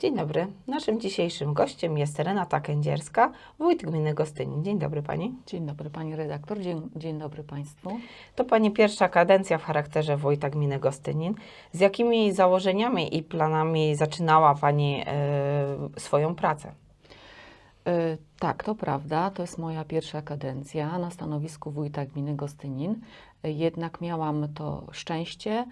Dzień dobry. Naszym dzisiejszym gościem jest Renata Kędzierska, wójt gminy Gostynin. Dzień dobry Pani. Dzień dobry Pani redaktor, dzień, dzień dobry Państwu. To Pani pierwsza kadencja w charakterze wójta gminy Gostynin. Z jakimi założeniami i planami zaczynała Pani e, swoją pracę? E, tak, to prawda, to jest moja pierwsza kadencja na stanowisku wójta gminy Gostynin. E, jednak miałam to szczęście,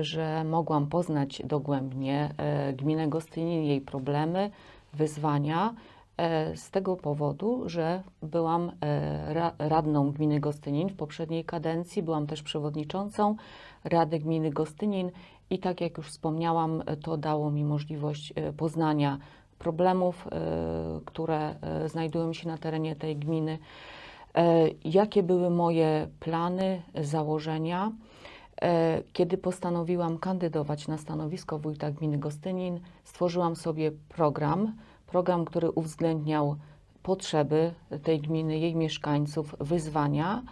że mogłam poznać dogłębnie e, gminę Gostynin, jej problemy, wyzwania. e, Z tego powodu, że byłam e, ra- radną gminy Gostynin w poprzedniej kadencji, byłam też przewodniczącą Rady Gminy Gostynin i tak jak już wspomniałam, to dało mi możliwość poznania problemów, które znajdują się na terenie tej gminy. Jakie były moje plany, założenia? E, Kiedy postanowiłam kandydować na stanowisko wójta gminy Gostynin, stworzyłam sobie program, program, który uwzględniał potrzeby tej gminy, jej mieszkańców, wyzwania.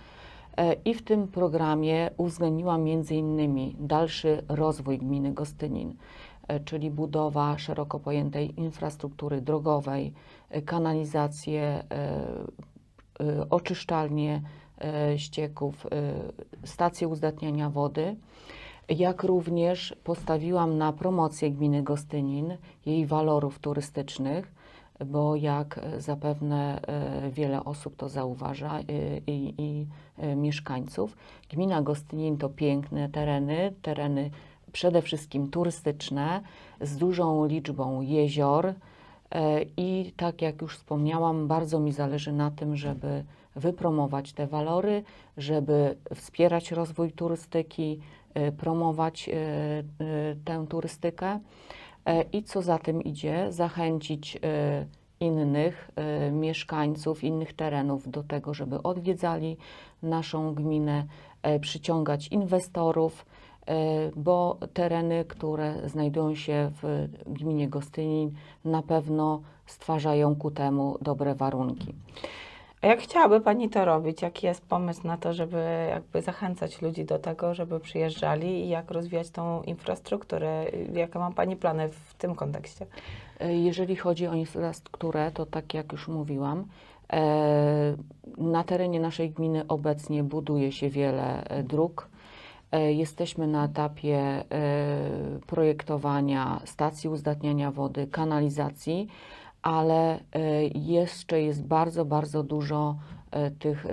E, I w tym programie uwzględniłam innymi dalszy rozwój gminy Gostynin, e, czyli budowa szeroko pojętej infrastruktury drogowej, kanalizację, oczyszczalnie ścieków, e, stacje uzdatniania wody, jak również postawiłam na promocję gminy Gostynin, jej walorów turystycznych, bo jak e, zapewne e, wiele osób to zauważa e, i, i e, mieszkańców, gmina Gostynin to piękne tereny, tereny przede wszystkim turystyczne, z dużą liczbą jezior e, i tak jak już wspomniałam, bardzo mi zależy na tym, żeby wypromować te walory, żeby wspierać rozwój turystyki, e, promować e, e, tę turystykę i co za tym idzie, zachęcić innych mieszkańców innych terenów do tego, żeby odwiedzali naszą gminę, przyciągać inwestorów, bo tereny, które znajdują się w gminie Gostynin, na pewno stwarzają ku temu dobre warunki. A jak chciałaby Pani to robić? Jaki jest pomysł na to, żeby jakby zachęcać ludzi do tego, żeby przyjeżdżali i jak rozwijać tą infrastrukturę? Jakie ma Pani plany w tym kontekście? E, Jeżeli chodzi o infrastrukturę, to tak jak już mówiłam, e, na terenie naszej gminy obecnie buduje się wiele e, dróg. Jesteśmy na etapie projektowania stacji uzdatniania wody, kanalizacji, ale e, jeszcze jest bardzo, bardzo dużo e, tych e,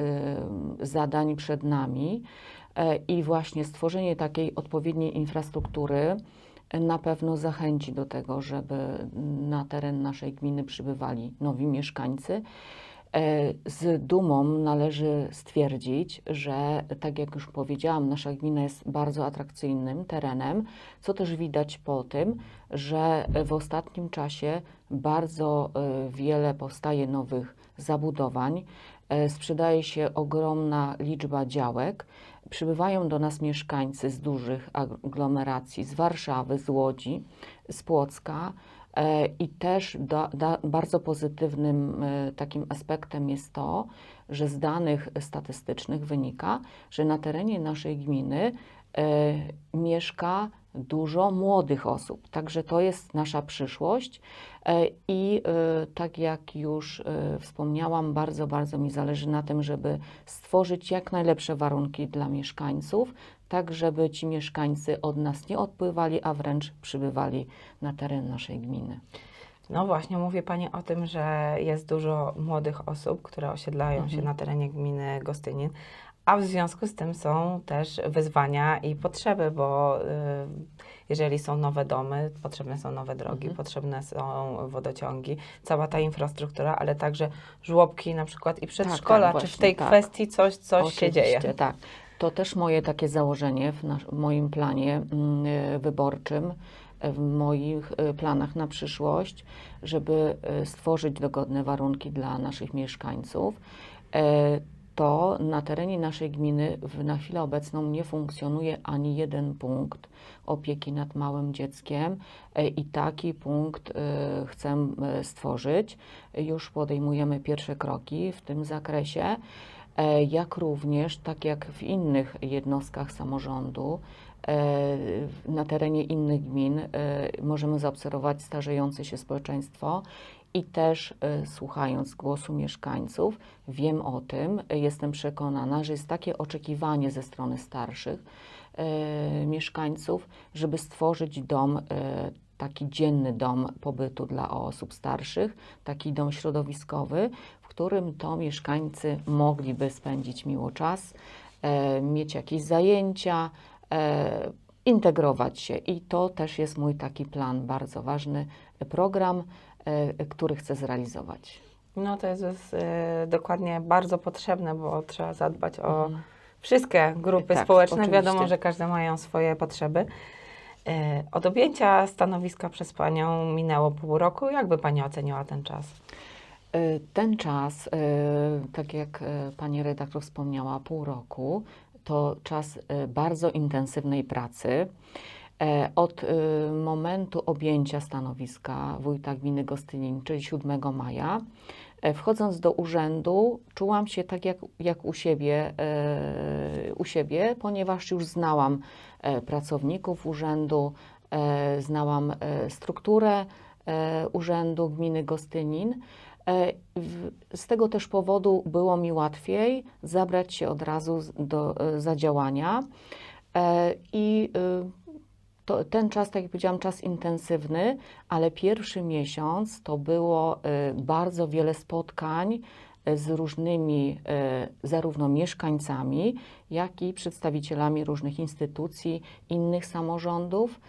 zadań przed nami i właśnie stworzenie takiej odpowiedniej infrastruktury na pewno zachęci do tego, żeby na teren naszej gminy przybywali nowi mieszkańcy. E, Z dumą należy stwierdzić, że tak jak już powiedziałam, nasza gmina jest bardzo atrakcyjnym terenem, co też widać po tym, że w ostatnim czasie bardzo e, wiele powstaje nowych zabudowań, e, sprzedaje się ogromna liczba działek. Przybywają do nas mieszkańcy z dużych aglomeracji, z Warszawy, z Łodzi, z Płocka. E, I też da, da, bardzo pozytywnym e, takim aspektem jest to, że z danych statystycznych wynika, że na terenie naszej gminy e, mieszka dużo młodych osób. Także to jest nasza przyszłość. I tak jak już wspomniałam, bardzo, bardzo mi zależy na tym, żeby stworzyć jak najlepsze warunki dla mieszkańców, tak żeby ci mieszkańcy od nas nie odpływali, a wręcz przybywali na teren naszej gminy. No właśnie, mówi Pani o tym, że jest dużo młodych osób, które osiedlają się Mhm. na terenie gminy Gostynin, a w związku z tym są też wyzwania i potrzeby, bo y, jeżeli są nowe domy, potrzebne są nowe drogi, Mhm. potrzebne są wodociągi, cała ta infrastruktura, ale także żłobki na przykład i przedszkola. Czy w właśnie, tej tak. kwestii coś, coś się dzieje? Tak. To też moje takie założenie w, w moim planie mm, y, wyborczym, y, w moich y, planach na przyszłość, żeby stworzyć dogodne warunki dla naszych mieszkańców. E, To na terenie naszej gminy na chwilę obecną nie funkcjonuje ani jeden punkt opieki nad małym dzieckiem e, i taki punkt e, chcę e, stworzyć. Już podejmujemy pierwsze kroki w tym zakresie. E, jak również, tak jak w innych jednostkach samorządu, e, na terenie innych gmin e, możemy zaobserwować starzejące się społeczeństwo i też słuchając głosu mieszkańców, wiem o tym, jestem przekonana, że jest takie oczekiwanie ze strony starszych mieszkańców, żeby stworzyć dom, taki dzienny dom pobytu dla osób starszych, taki dom środowiskowy, w którym to mieszkańcy mogliby spędzić miło czas, e, mieć jakieś zajęcia, e, integrować się. I to też jest mój taki plan, bardzo ważny program, e, który chcę zrealizować. No to jest, jest e, dokładnie bardzo potrzebne, bo trzeba zadbać o Mhm. wszystkie grupy Tak, społeczne. oczywiście. Wiadomo, że każde mają swoje potrzeby. E, Od objęcia stanowiska przez Panią minęło pół roku. Jak by Pani oceniła ten czas? E, Ten czas, e, tak jak pani redaktor wspomniała, pół roku, to czas bardzo intensywnej pracy. Od momentu objęcia stanowiska wójta gminy Gostynin, czyli 7 maja, wchodząc do urzędu, czułam się tak jak, jak u, siebie, e, u siebie, ponieważ już znałam e, pracowników urzędu, e, znałam e, strukturę e, urzędu gminy Gostynin. E, Z tego też powodu było mi łatwiej zabrać się od razu do e, zadziałania. E, I y, to, ten czas, tak jak powiedziałam, czas intensywny, ale pierwszy miesiąc to było y, bardzo wiele spotkań y, z różnymi y, zarówno mieszkańcami, jak i przedstawicielami różnych instytucji, innych samorządów,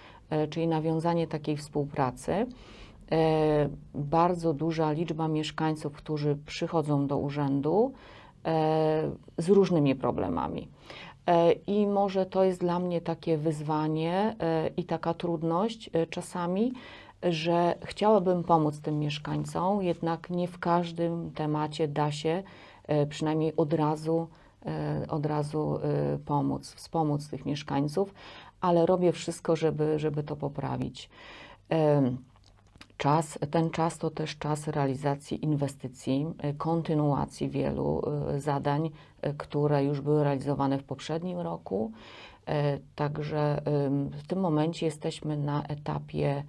czyli nawiązanie takiej współpracy. Bardzo duża liczba mieszkańców, którzy przychodzą do urzędu z różnymi problemami. E, I może to jest dla mnie takie wyzwanie e, i taka trudność e, czasami, że chciałabym pomóc tym mieszkańcom, jednak nie w każdym temacie da się przynajmniej od razu, od razu pomóc, wspomóc tych mieszkańców, ale robię wszystko, żeby, żeby to poprawić. Czas, ten czas to też czas realizacji inwestycji, y, kontynuacji wielu y, zadań, y, które już były realizowane w poprzednim roku. Także w tym momencie jesteśmy na etapie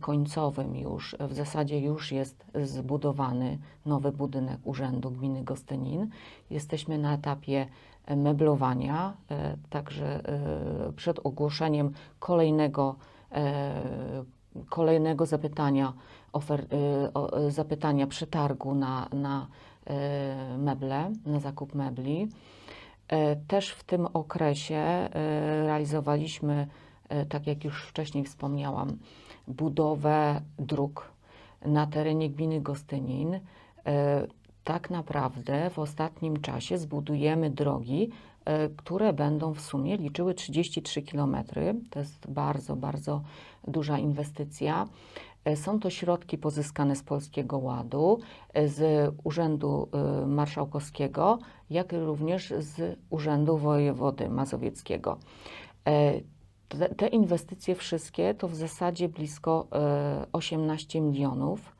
końcowym już. W zasadzie już jest zbudowany nowy budynek Urzędu Gminy Gostynin. Jesteśmy na etapie meblowania, także przed ogłoszeniem kolejnego kolejnego zapytania, ofer, y, y, zapytania przetargu na, na y, meble, na zakup mebli. Też w tym okresie realizowaliśmy, tak jak już wcześniej wspomniałam, budowę dróg na terenie gminy Gostynin. Tak naprawdę w ostatnim czasie zbudujemy drogi, które będą w sumie liczyły 33 km. To jest bardzo, bardzo duża inwestycja. E, Są to środki pozyskane z Polskiego Ładu, e, z Urzędu e, Marszałkowskiego, jak również z Urzędu Wojewody Mazowieckiego. E, Te, inwestycje wszystkie to w zasadzie blisko e, 18 milionów.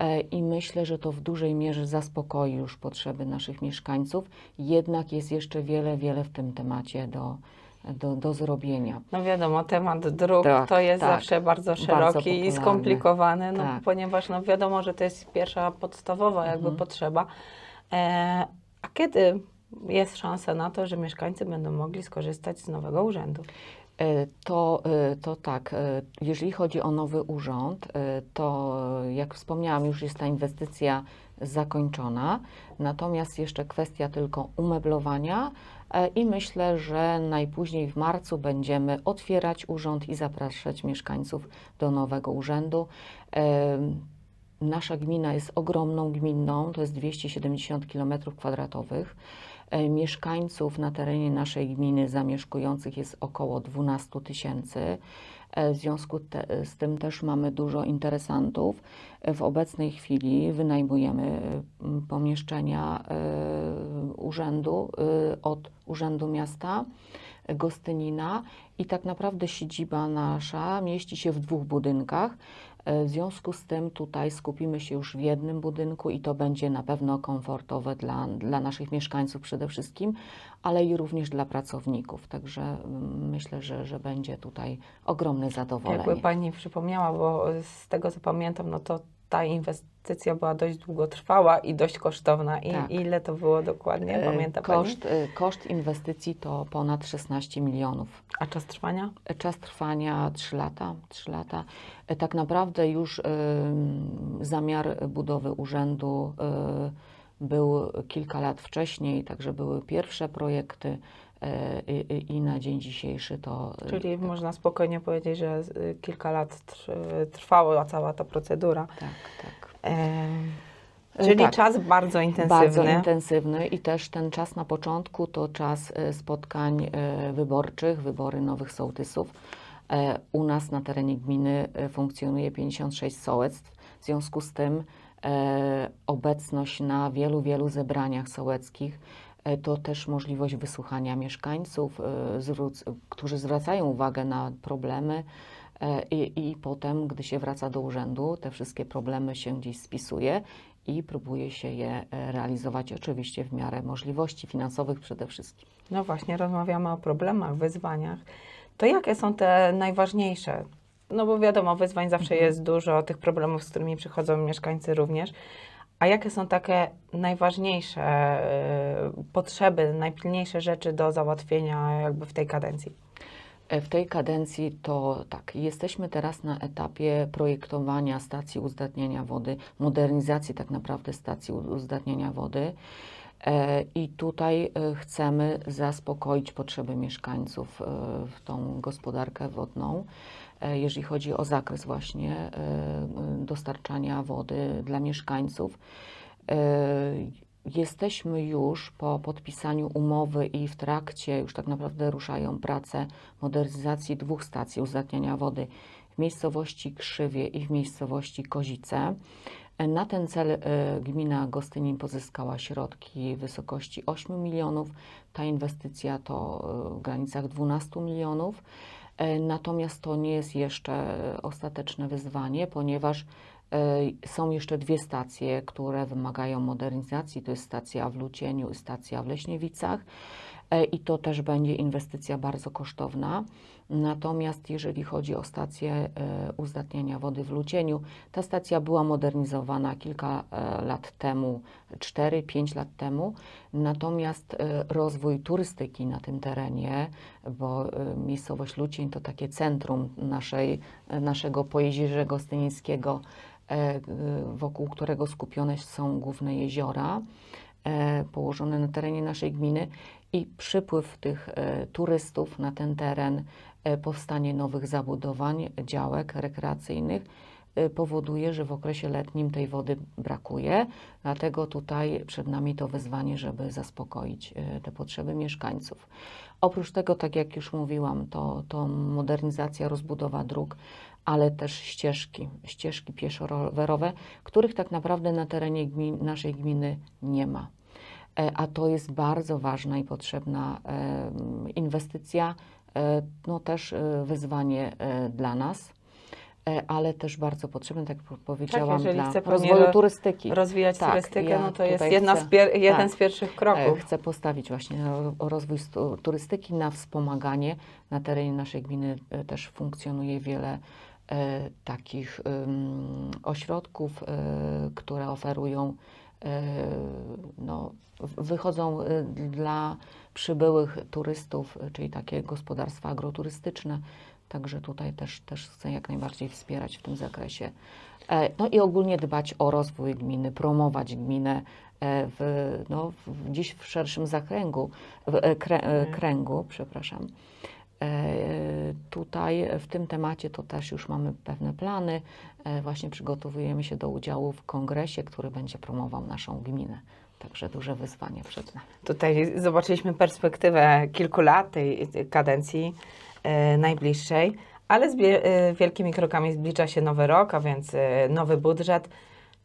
E, I myślę, że to w dużej mierze zaspokoi już potrzeby naszych mieszkańców. Jednak jest jeszcze wiele, wiele w tym temacie do, do, do zrobienia. No wiadomo, temat dróg Tak, to jest tak. zawsze bardzo Bardzo szeroki i popularny. skomplikowany, no, Tak. ponieważ no, wiadomo, że to jest pierwsza podstawowa jakby Mhm. potrzeba. E, a kiedy jest szansa na to, że mieszkańcy będą mogli skorzystać z nowego urzędu? E, To, e, to tak, e, jeżeli chodzi o nowy urząd, to jak wspomniałam, już jest ta inwestycja zakończona, natomiast jeszcze kwestia tylko umeblowania i myślę, że najpóźniej w marcu będziemy otwierać urząd i zapraszać mieszkańców do nowego urzędu. Nasza gmina jest ogromną gminą, to jest 270 km2. E, Mieszkańców na terenie naszej gminy zamieszkujących jest około 12 tysięcy. E, W związku te, z tym też mamy dużo interesantów. E, W obecnej chwili wynajmujemy e, pomieszczenia e, urzędu e, od Urzędu Miasta e, Gostynina i tak naprawdę siedziba nasza mieści się w dwóch budynkach. E, W związku z tym tutaj skupimy się już w jednym budynku i to będzie na pewno komfortowe dla, dla naszych mieszkańców przede wszystkim, ale i również dla pracowników. Także mm, myślę, że, że będzie tutaj ogromne zadowolenie. Jakby Pani przypomniała, bo z tego co pamiętam, no to ta inwestycja była dość długotrwała i dość kosztowna. I Tak. ile to było dokładnie? E, Pamięta koszt, Pani? e, koszt inwestycji to ponad 16 milionów. A czas trwania? Czas trwania 3 lata. 3 lata. E, Tak naprawdę już ym, zamiar budowy urzędu y, był kilka lat wcześniej, także były pierwsze projekty e, i, i- i na dzień dzisiejszy to. y, Czyli tak, można spokojnie powiedzieć, że y, kilka lat tr- trwała cała ta procedura. Tak, tak. Em, E, Czyli tak. czas bardzo intensywny. Bardzo intensywny i też ten czas na początku to czas e, spotkań e, wyborczych, wybory nowych sołtysów. E, U nas na terenie gminy e, funkcjonuje 56 sołectw, w związku z tym e, obecność na wielu, wielu zebraniach sołeckich e, to też możliwość wysłuchania mieszkańców, e, którzy zwracają uwagę na problemy. e, I, I potem, gdy się wraca do urzędu, te wszystkie problemy się gdzieś spisuje i próbuje się je e, realizować oczywiście w miarę możliwości finansowych przede wszystkim. No właśnie, rozmawiamy o problemach, wyzwaniach. To jakie są te najważniejsze? No bo wiadomo, wyzwań zawsze Mhm. jest dużo, tych problemów, z którymi przychodzą mieszkańcy również. A jakie są takie najważniejsze y, potrzeby, najpilniejsze rzeczy do załatwienia jakby w tej kadencji? E, W tej kadencji to tak, jesteśmy teraz na etapie projektowania stacji uzdatniania wody, modernizacji tak naprawdę stacji uzdatniania wody. E, I tutaj e, chcemy zaspokoić potrzeby mieszkańców w tą gospodarkę wodną, jeżeli chodzi o zakres właśnie e, e, dostarczania wody dla mieszkańców. E, Jesteśmy już po podpisaniu umowy i w trakcie już tak naprawdę ruszają prace modernizacji dwóch stacji uzdatniania wody w miejscowości Krzywie i w miejscowości Kozice. E, Na ten cel e, gmina Gostynin pozyskała środki w wysokości 8 milionów. Ta inwestycja to e, w granicach 12 milionów. E, Natomiast to nie jest jeszcze ostateczne wyzwanie, ponieważ e, są jeszcze dwie stacje, które wymagają modernizacji. To jest stacja w Lucieniu i stacja w Leśniewicach. E, I to też będzie inwestycja bardzo kosztowna. Natomiast jeżeli chodzi o stację e, uzdatniania wody w Lucieniu, ta stacja była modernizowana kilka e, lat temu, 4-5 lat temu. Natomiast e, rozwój turystyki na tym terenie, bo miejscowość Lucień to takie centrum naszej, naszego Pojezierza Gostynińskiego, e, g- wokół którego skupione są główne jeziora położone na terenie naszej gminy i przypływ tych turystów na ten teren, powstanie nowych zabudowań, działek rekreacyjnych e, powoduje, że w okresie letnim tej wody brakuje. Dlatego tutaj przed nami to wyzwanie, żeby zaspokoić e, te potrzeby mieszkańców. Oprócz tego, tak jak już mówiłam, to, to modernizacja, rozbudowa dróg, ale też ścieżki, ścieżki pieszo-rowerowe, których tak naprawdę na terenie gmin, naszej gminy nie ma. E, A to jest bardzo ważna i potrzebna inwestycja, e, no też e, wyzwanie e, dla nas, e, ale też bardzo potrzebne, tak jak powiedziałam, jeżeli dla rozwoju ro- turystyki. Rozwijać Tak, turystykę, ja no to jest jedna z chcę- pier- jeden tak. z pierwszych E, kroków. Chcę postawić właśnie na ro- rozwój turystyki, na wspomaganie. Na terenie naszej gminy e, też funkcjonuje wiele e, takich ośrodków, e, które oferują, e, no, w- wychodzą e, dla przybyłych turystów, e, czyli takie gospodarstwa agroturystyczne. Także tutaj też, też chcę jak najbardziej wspierać w tym zakresie. E, No i ogólnie dbać o rozwój gminy, promować gminę e, w, no, w, gdzieś w szerszym zakręgu, w, e, krę, kręgu, przepraszam. E, Tutaj w tym temacie to też już mamy pewne plany. E, Właśnie przygotowujemy się do udziału w kongresie, który będzie promował naszą gminę. Także duże wyzwanie przed nami. Tutaj zobaczyliśmy perspektywę kilku lat tej kadencji e, najbliższej, ale z wielkimi krokami zbliża się nowy rok, a więc nowy budżet.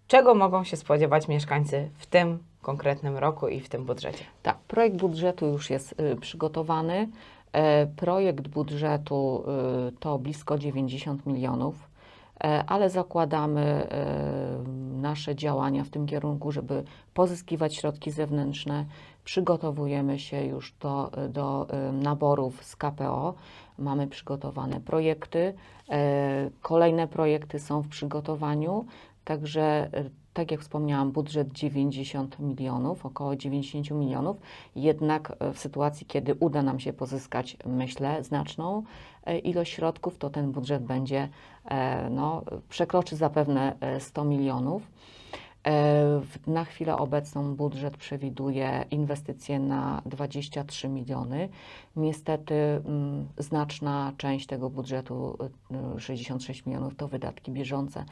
Czego mogą się spodziewać mieszkańcy w tym konkretnym roku i w tym budżecie? Tak, projekt budżetu już jest y, przygotowany. E, projekt budżetu y, to blisko 90 milionów. e, ale zakładamy e, nasze działania w tym kierunku, żeby pozyskiwać środki zewnętrzne. Przygotowujemy się już do, do e, naborów z KPO. Mamy przygotowane projekty. e, Kolejne projekty są w przygotowaniu, także e, tak jak wspomniałam, budżet 90 milionów, około 90 milionów. Jednak e, w sytuacji, kiedy uda nam się pozyskać, myślę, znaczną e, ilość środków, to ten budżet będzie, e, no, przekroczy zapewne e, 100 milionów. E, Na chwilę obecną budżet przewiduje inwestycje na 23 miliony. Niestety mm, znaczna część tego budżetu, y, y, 66 milionów, to wydatki bieżące,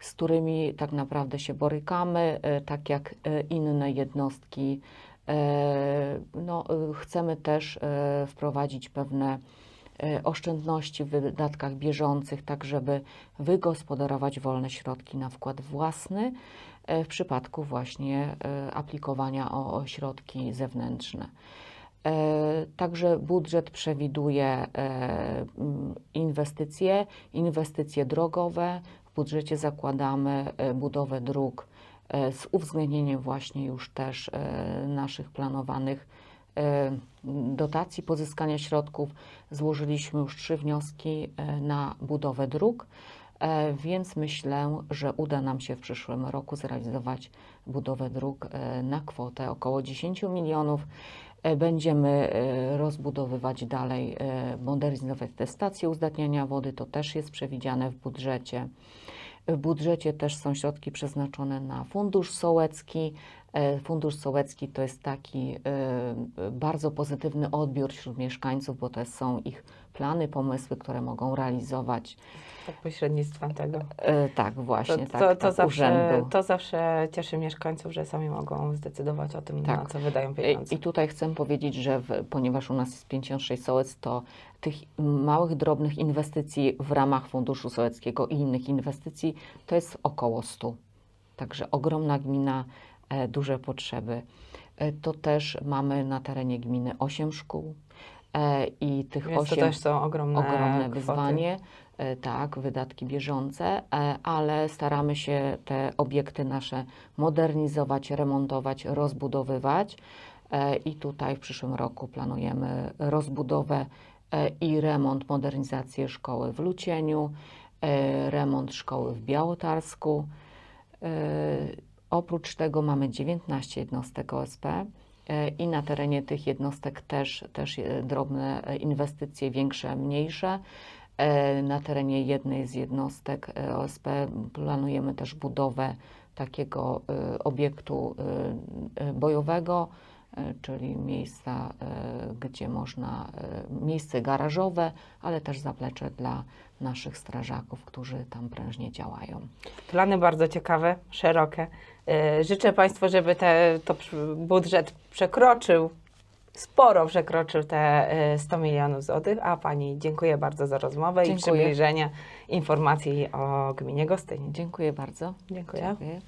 z którymi tak naprawdę się borykamy, y, tak jak y, inne jednostki. E, No, y, chcemy też wprowadzić pewne oszczędności w wydatkach bieżących, tak żeby wygospodarować wolne środki na wkład własny w przypadku właśnie e, aplikowania o środki zewnętrzne. E, Także budżet przewiduje e, mm, inwestycje, inwestycje drogowe. W budżecie zakładamy e, budowę dróg e, z uwzględnieniem właśnie już też e, naszych planowanych e, dotacji, pozyskania środków. Złożyliśmy już trzy wnioski e, na budowę dróg, e, więc myślę, że uda nam się w przyszłym roku zrealizować budowę dróg e, na kwotę około 10 milionów. E, Będziemy e, rozbudowywać dalej, e, modernizować te stacje uzdatniania wody, to też jest przewidziane w budżecie. W budżecie też są środki przeznaczone na Fundusz Sołecki. E, Fundusz Sołecki to jest taki e, bardzo pozytywny odbiór wśród mieszkańców, bo to są ich plany, pomysły, które mogą realizować. Pod pośrednictwem tego. E, Tak, właśnie, to, tak, to, tak, zawsze, urzędu. to zawsze cieszy mieszkańców, że sami mogą zdecydować o tym, na Tak. co wydają I- pieniądze. I tutaj chcę powiedzieć, że w, ponieważ u nas jest 56 sołec, to tych małych, drobnych inwestycji w ramach Funduszu Sołeckiego i innych inwestycji to jest około 100. Także ogromna gmina, duże potrzeby. E, to też mamy na terenie gminy 8 szkół e, i tych Więc to 8 też są ogromne, ogromne kwoty. wyzwanie, e, tak, wydatki bieżące, e, ale staramy się te obiekty nasze modernizować, remontować, rozbudowywać. E, I tutaj w przyszłym roku planujemy rozbudowę e, i remont, modernizację szkoły w Lucieniu, e, remont szkoły w Białotarsku. Oprócz tego mamy 19 jednostek OSP e, i na terenie tych jednostek też, też drobne inwestycje, większe, mniejsze. E, Na terenie jednej z jednostek e, OSP planujemy też budowę takiego obiektu bojowego, czyli miejsca, gdzie można, miejsce garażowe, ale też zaplecze dla naszych strażaków, którzy tam prężnie działają. Plany bardzo ciekawe, szerokie. E, Życzę Państwu, żeby te, to budżet przekroczył, sporo przekroczył te e, 100 milionów złotych, a Pani dziękuję bardzo za rozmowę i Dziękuję. przybliżenie informacji o gminie Gostynin. Dziękuję bardzo. Dziękuję. Dziękuję.